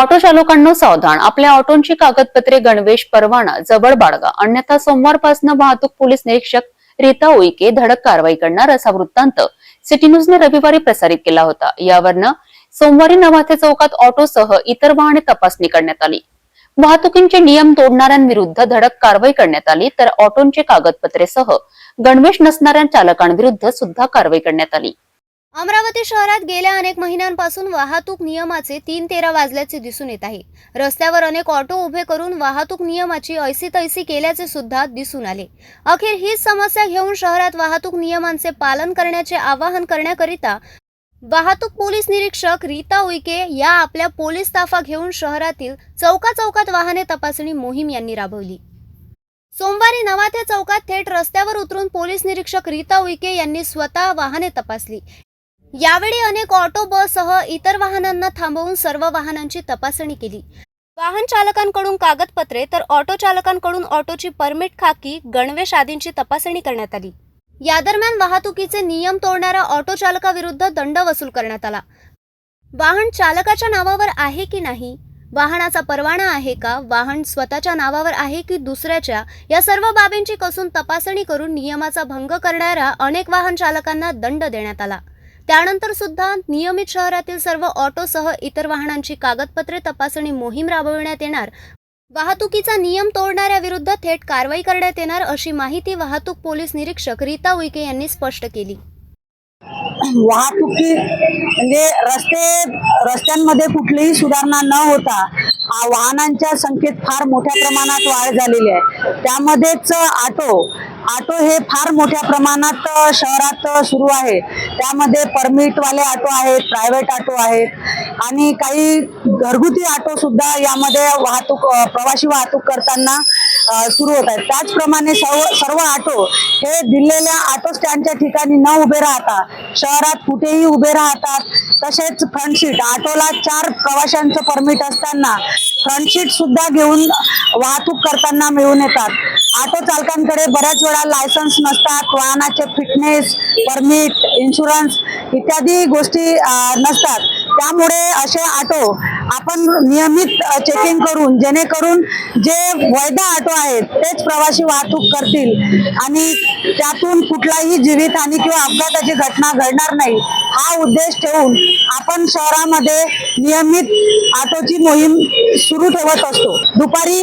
Auto चालकांना सावधान. आपल्या ऑटोंची कागदपत्रे गणवेश परवाना जवळ बाळगा. अन्यथा सोमवारपासून वाहतूक पोलीस निरीक्षक रीता उईके धडक कारवाई करणार असा वृत्तांत सिटी न्यूजने रविवारी प्रसारित केला होता. यावरनं सोमवारी नवाथे चौकात ऑटोसह इतर वाहने तपासणी करण्यात आली. वाहतुकींचे नियम तोडणाऱ्यांविरुद्ध धडक कारवाई करण्यात आली तर ऑटोंचे कागदपत्रेसह गणवेश नसणाऱ्या चालकांविरुद्ध सुद्धा कारवाई करण्यात आली. अमरावती शहरात गेल्या अनेक महिन्यांपासून वाहतूक नियमाचे तीन तेरा वाजल्याचे दिसून येत आहे. रस्त्यावर अनेक ऑटो उभे करून वाहतूक नियमाची ऐसी तैसी केल्याचे सुद्धा दिसून आले. अखेर हीच समस्या घेऊन शहरात वाहतूक नियमांचे पालन करण्याचे आवाहन करण्याकरिता वाहतूक पोलीस निरीक्षक रीता उईके या आपल्या पोलीस ताफा घेऊन शहरातील चौका चौकात वाहने तपासणी मोहीम यांनी राबवली. सोमवारी नवाथे चौकात थेट रस्त्यावर उतरून पोलीस निरीक्षक रीता उईके यांनी स्वतः वाहने तपासली. यावेळी अनेक ऑटो बससह इतर वाहनांना थांबवून सर्व वाहनांची तपासणी केली. वाहन चालकांकडून कागदपत्रे तर ऑटो चालकांकडून ऑटोची परमिट खाकी गणवेश आदींची तपासणी करण्यात आली. या दरम्यान वाहतुकीचे नियम तोडणाऱ्या ऑटो चालकाविरुद्ध दंड वसूल करण्यात आला. वाहन चालकाच्या नावावर आहे की नाही? वाहनाचा परवाना आहे का? वाहन स्वतःच्या नावावर आहे की दुसऱ्याच्या? या सर्व बाबींची कसून तपासणी करून नियमाचा भंग करणाऱ्या अनेक वाहन चालकांना दंड देण्यात आला. त्यानंतर सुद्धा नियमित शहरातील सर्व ऑटोसह इतर वाहनांची कागदपत्रे तपासणी मोहीम राबविण्यात येणार. वाहतुकीचा नियम तोडणाऱ्या विरुद्ध थेट कारवाई करण्यात येणार अशी माहिती वाहतूक पोलीस निरीक्षक रीता उईके यांनी स्पष्ट केली. वाहतुकी म्हणजे रस्ते रस्त्यांमध्ये कुठलीही सुधारणा न होता वाहनांच्या संख्येत फार मोठ्या प्रमाणात वाढ झालेली आहे. त्यामध्येच ऑटो ऑटो हे फार मोठ्या प्रमाणात शहरात सुरू आहे. त्यामध्ये परमिटवाले ऑटो आहेत प्रायव्हेट ऑटो आहेत आणि काही घरगुती ऑटो सुद्धा यामध्ये वाहतूक प्रवाशी प्रवासी वाहतूक करताना सुरू होत आहेत. त्याचप्रमाणे सर्व सर्व ऑटो हे दिलेल्या ऑटो स्टँडच्या ठिकाणी न उभे राहता शहरात कुठेही उभे राहतात. तसेच फ्रंट सीट ऑटोला चार प्रवाशांचं परमिट असताना फ्रंट सीट सुद्धा घेऊन वाहतूक करताना मिळून येतात. ऑटो चालकांकडे बऱ्याच वेळा लायसन्स नसतात वाहनाचे फिटनेस परमिट इन्शुरन्स इत्यादी गोष्टी नसतात. त्यामुळे असे ऑटो आपण नियमित चेकिंग करून जेणेकरून जे वैध ऑटो आहेत तेच प्रवासी वाहतूक करतील. आणि त्यातून कुठलाही जीवितहानी किंवा अपघाताची घटना घडणार नाही. हा उद्देश ठेवून आपण शहरामध्ये नियमित ऑटोची मोहीम सुरू ठेवत असतो. दुपारी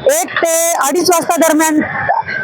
एक ते अडीच वाजता दरम्यान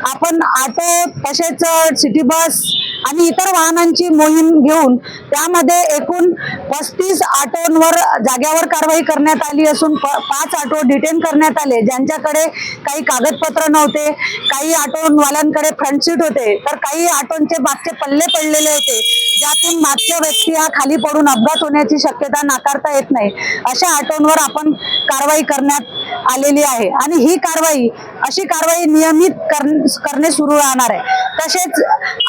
आपण ऑटो तसेच सिटी बस आणि इतर वाहनांची मोहीम घेऊन त्यामध्ये एकूण पस्तीस ऑटोंवर जाग्यावर कारवाई करण्यात आली असून प- पाच ऑटो डिटेन करण्यात आले ज्यांच्याकडे काही कागदपत्र नव्हते काही ऑटोवाल्यांकडे फ्रंट सीट होते तर काही ऑटोंचे मागचे पल्ले पडलेले होते ज्यातून मागच्या व्यक्ती हा खाली पडून अपघात होण्याची शक्यता नाकारता येत नाही. अशा ऑटोंवर आपण कारवाई करण्यात आलेली आहे. आणि ही कारवाई अशी कारवाई नियमित करणे सुरू राहणार आहे. तसेच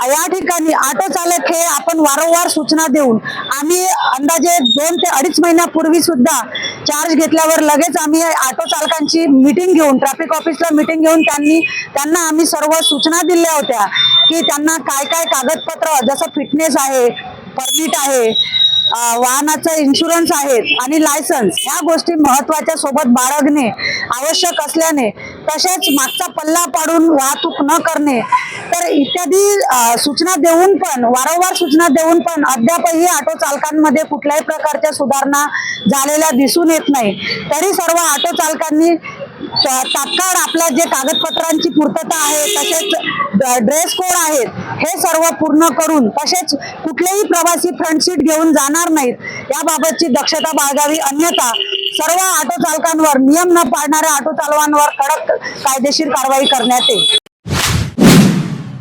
या ठिकाणी ऑटो चालक हे आपण वारंवार सूचना देऊन आम्ही अंदाजे दोन ते अडीच महिन्यापूर्वी सुद्धा चार्ज घेतल्यावर लगेच आम्ही ऑटो चालकांची मिटिंग घेऊन ट्रॅफिक ऑफिसला मिटिंग घेऊन त्यांनी त्यांना आम्ही सर्व सूचना दिल्या होत्या की त्यांना काय काय कागदपत्र जसं फिटनेस आहे परमिट आहे वाहनाचा इन्शुरन्स आहेत आणि लायसन्स ह्या गोष्टी महत्त्वाच्या सोबत बाळगणे आवश्यक असल्याने तसेच मागचा पल्ला पाडून वाहतूक न करणे तर इत्यादी सूचना देऊन पण वारंवार सूचना देऊन पण अद्यापही ऑटो चालकांमध्ये कुठल्याही प्रकारच्या सुधारणा झालेल्या दिसून येत नाही. तरी सर्व ऑटो चालकांनी तात्काळ आपल्या जे कागदपत्रांची पूर्तता आहे तसेच ड्रेस कोड आहेत हे सर्व पूर्ण करून तसेच कुठलेही प्रवासी फ्रंट सीट घेऊन जाणार नाहीत. याबाबतची दक्षता बाळगावी. अन्यथा सर्व ऑटो चालकांवर नियम न पाळणाऱ्या ऑटो चालकांवर कडक कायदेशीर कारवाई करण्यात येईल.